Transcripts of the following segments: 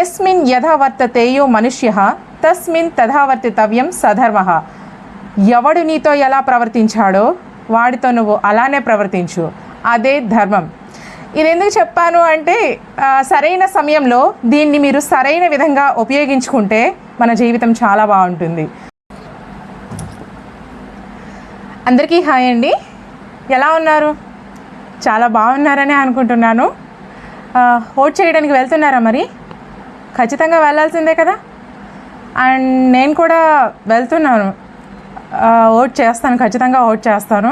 ఎస్మిన్ యథావర్తతేయో మనుష్య తస్మిన్ తథావర్తితవ్యం సధర్మ. ఎవడు నీతో ఎలా ప్రవర్తించాడో వాడితో నువ్వు అలానే ప్రవర్తించు. అదే ధర్మం. ఇది ఎందుకు చెప్పాను అంటే సరైన సమయంలో దీన్ని మీరు సరైన విధంగా ఉపయోగించుకుంటే మన జీవితం చాలా బాగుంటుంది. అందరికీ హాయ్ అండి. ఎలా ఉన్నారు? చాలా బాగున్నారని అనుకుంటున్నాను. హోట్ ఓట్ చేయడానికి వెళ్తున్నారా మరి? ఖచ్చితంగా వెళ్ళాల్సిందే కదా. అండ్ నేను కూడా వెళ్తున్నాను. ఓట్ చేస్తాను ఖచ్చితంగా ఓట్ చేస్తాను.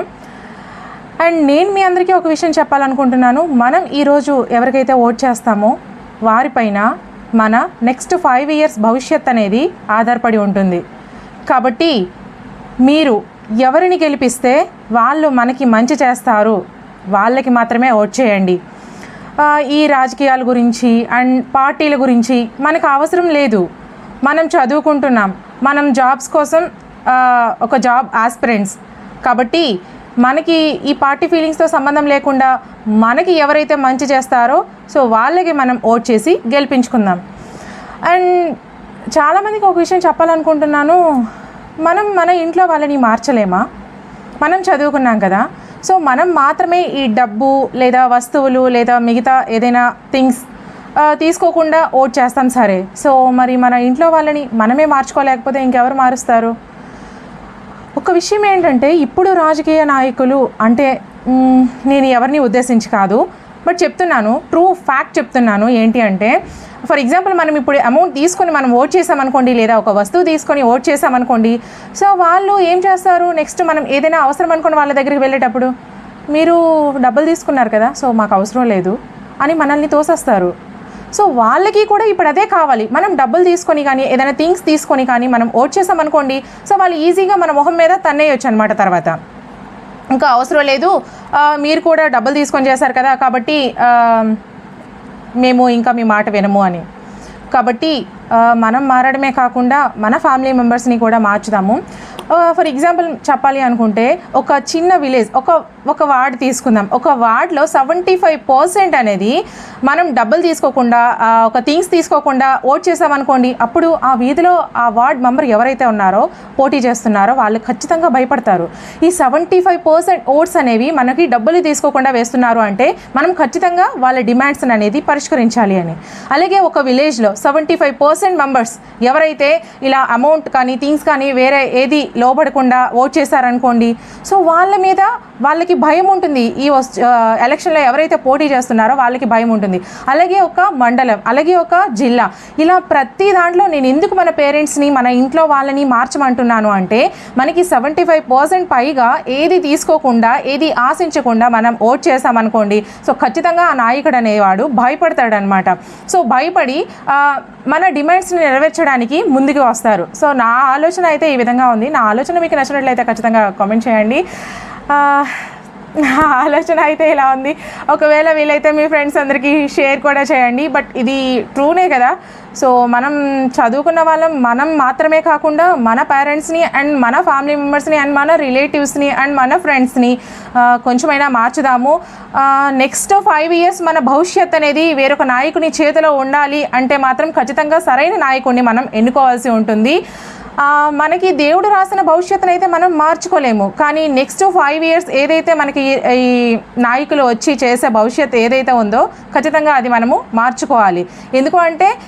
అండ్ నేను మీ అందరికీ ఒక విషయం చెప్పాలనుకుంటున్నాను. మనం ఈరోజు ఎవరికైతే ఓట్ చేస్తామో వారిపైన మన నెక్స్ట్ ఫైవ్ ఇయర్స్ భవిష్యత్ అనేది ఆధారపడి ఉంటుంది. కాబట్టి మీరు ఎవరిని గెలిపిస్తే వాళ్ళు మనకి మంచి చేస్తారు. వాళ్ళకి మాత్రమే ఓట్ చేయండి. ఈ రాజకీయాల గురించి అండ్ పార్టీల గురించి మనకు అవసరం లేదు. మనం చదువుకుంటున్నాం. మనం జాబ్స్ కోసం ఒక జాబ్ ఆస్పిరెంట్స్. కాబట్టి మనకి ఈ పార్టీ ఫీలింగ్స్తో సంబంధం లేకుండా మనకి ఎవరైతే మంచి చేస్తారో సో వాళ్ళకి మనం ఓట్ చేసి గెలిపించుకుందాం. అండ్ చాలామందికి ఒక విషయం చెప్పాలనుకుంటున్నాను. మనం మన ఇంట్లో వాళ్ళని మార్చలేమా? మనం చదువుకున్నాం కదా. సో మనం మాత్రమే ఈ డబ్బు లేదా వస్తువులు లేదా మిగతా ఏదైనా థింగ్స్ తీసుకోకుండా ఓట్ చేస్తాం సరే. సో మరి మన ఇంట్లో వాళ్ళని మనమే మార్చుకోలేకపోతే ఇంకెవరు మారుస్తారు? ఒక విషయం ఏంటంటే ఇప్పుడు రాజకీయ నాయకులు అంటే నేను ఎవరిని ఉద్దేశించి కాదు బట్ చెప్తున్నాను ట్రూ ఫ్యాక్ట్ చెప్తున్నాను ఏంటి అంటే ఫర్ ఎగ్జాంపుల్ మనం ఇప్పుడు అమౌంట్ తీసుకొని మనం ఓట్ చేసామనుకోండి లేదా ఒక వస్తువు తీసుకొని ఓట్ చేసామనుకోండి సో వాళ్ళు ఏం చేస్తారు? నెక్స్ట్ మనం ఏదైనా అవసరం అనుకోని వాళ్ళ దగ్గరికి వెళ్ళేటప్పుడు మీరు డబ్బులు తీసుకున్నారు కదా సో మాకు అవసరం లేదు అని మనల్ని తోసేస్తారు. సో వాళ్ళకి కూడా ఇప్పుడు అదే కావాలి. మనం డబ్బులు తీసుకొని కానీ ఏదైనా థింగ్స్ తీసుకొని కానీ మనం ఓట్ చేసామనుకోండి సో వాళ్ళు ఈజీగా మన మొహం మీద తన్నేయొచ్చు అనమాట తర్వాత. ఇంకా అవసరం లేదు. మీరు కూడా డబ్బులు తీసుకొని చేశారు కదా కాబట్టి మేము ఇంకా మీ మాట వినము అని. కాబట్టి మనం మారడమే కాకుండా మన ఫ్యామిలీ మెంబర్స్ని కూడా మార్చుదాము. ఫర్ ఎగ్జాంపుల్ చెప్పాలి అనుకుంటే ఒక చిన్న విలేజ్ ఒక ఒక వార్డ్ తీసుకుందాం. ఒక వార్డ్లో సెవెంటీ ఫైవ్ పర్సెంట్ అనేది మనం డబ్బులు తీసుకోకుండా ఒక థింగ్స్ తీసుకోకుండా ఓట్ చేసామనుకోండి అప్పుడు ఆ వీధిలో ఆ వార్డ్ మెంబర్ ఎవరైతే ఉన్నారో పోటీ చేస్తున్నారో వాళ్ళు ఖచ్చితంగా భయపడతారు. ఈ సెవెంటీ ఫైవ్ పర్సెంట్ ఓట్స్ అనేవి మనకి డబ్బులు తీసుకోకుండా వేస్తున్నారు అంటే మనం ఖచ్చితంగా వాళ్ళ డిమాండ్స్ అనేది పరిష్కరించాలి అని. అలాగే ఒక విలేజ్లో సెవెంటీ ఫైవ్ పర్సెంట్ మెంబర్స్ ఎవరైతే ఇలా అమౌంట్ కానీ థింగ్స్ కానీ వేరే ఏది లోపడకుండా ఓట్ చేశారనుకోండి సో వాళ్ళ మీద వాళ్ళకి భయం ఉంటుంది. ఈ ఎలక్షన్లో ఎవరైతే పోటీ చేస్తున్నారో వాళ్ళకి భయం ఉంటుంది. అలాగే ఒక మండలం అలాగే ఒక జిల్లా. ఇలా ప్రతి దాంట్లో నేను ఎందుకు మన పేరెంట్స్ని మన ఇంట్లో వాళ్ళని మార్చమంటున్నాను అంటే మనకి సెవెంటీ ఫైవ్ పర్సెంట్ పైగా ఏది తీసుకోకుండా ఏది ఆశించకుండా మనం ఓట్ చేసామనుకోండి సో ఖచ్చితంగా ఆ నాయకుడు అనేవాడు భయపడతాడనమాట. సో భయపడి మన డిమాండ్ డిమాండ్స్ని నెరవేర్చడానికి ముందుకు వస్తారు. సో నా ఆలోచన అయితే ఈ విధంగా ఉంది. నా ఆలోచన మీకు నచ్చినట్లయితే ఖచ్చితంగా కామెంట్ చేయండి. నా ఆలోచన అయితే ఇలా ఉంది. ఒకవేళ వీలైతే మీ ఫ్రెండ్స్ అందరికీ షేర్ కూడా చేయండి. బట్ ఇది ట్రూనే కదా. సో మనం చదువుకున్న వాళ్ళం మనం మాత్రమే కాకుండా మన పేరెంట్స్ని అండ్ మన ఫ్యామిలీ మెంబర్స్ని అండ్ మన రిలేటివ్స్ని అండ్ మన ఫ్రెండ్స్ని కొంచెమైనా మార్చుదాము. నెక్స్ట్ ఫైవ్ ఇయర్స్ మన భవిష్యత్ అనేది వేరొక నాయకుని చేతిలో ఉండాలి అంటే మాత్రం ఖచ్చితంగా సరైన నాయకుడిని మనం ఎన్నుకోవాల్సి ఉంటుంది. మనకి దేవుడు రాసిన భవిష్యత్తును అయితే మనం మార్చుకోలేము. కానీ నెక్స్ట్ ఫైవ్ ఇయర్స్ ఏదైతే మనకి ఈ- నాయకులు వచ్చి చేసే భవిష్యత్తు ఏదైతే ఉందో ఖచ్చితంగా అది మనము మార్చుకోవాలి. ఎందుకు అంటే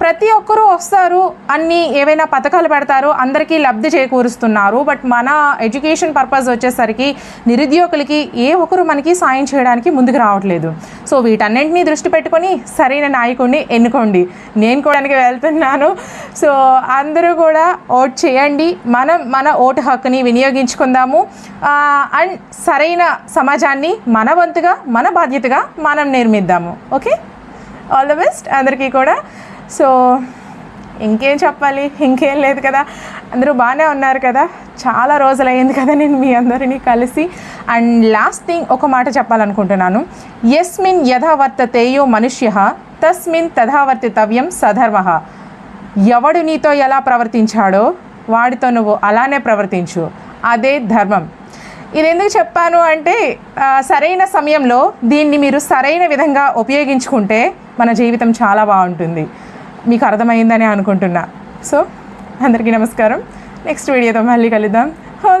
ప్రతి ఒక్కరూ వస్తారు అన్ని ఏవైనా పథకాలు పెడతారు అందరికీ లబ్ధి చేకూరుస్తున్నారు. బట్ మన ఎడ్యుకేషన్ పర్పస్ వచ్చేసరికి నిరుద్యోగులకి ఏ ఒక్కరు మనకి సాయం చేయడానికి ముందుకు రావట్లేదు. సో వీటన్నింటినీ దృష్టి పెట్టుకొని సరైన నాయకుడిని ఎన్నుకోండి. నేను కూడా వెళ్తున్నాను. సో అందరూ కూడా ఓట్ చేయండి. మనం మన ఓటు హక్కుని వినియోగించుకుందాము. అండ్ సరైన సమాజాన్ని మన వంతుగా మన బాధ్యతగా మనం నిర్మిద్దాము. ఓకే? ఆల్ ద బెస్ట్ అందరికీ కూడా. సో ఇంకేం చెప్పాలి? ఇంకేం లేదు కదా. అందరూ బాగానే ఉన్నారు కదా. చాలా రోజులైంది కదా నేను మీ అందరినీ కలిసి. అండ్ లాస్ట్ థింగ్ ఒక మాట చెప్పాలనుకుంటున్నాను. ఎస్మిన్ యథావర్తతేయో మనుష్య తస్మిన్ తథావర్తితవ్యం సధర్మ. ఎవడు నీతో ఎలా ప్రవర్తించాడో వాడితో నువ్వు అలానే ప్రవర్తించు. అదే ధర్మం. ఇది ఎందుకు చెప్పాను అంటే సరైన సమయంలో దీన్ని మీరు సరైన విధంగా ఉపయోగించుకుంటే మన జీవితం చాలా బాగుంటుంది. మీకు అర్థమైందని అనుకుంటున్నా. సో అందరికీ నమస్కారం. नेक्स्ट वीडियो तो मल्ल कल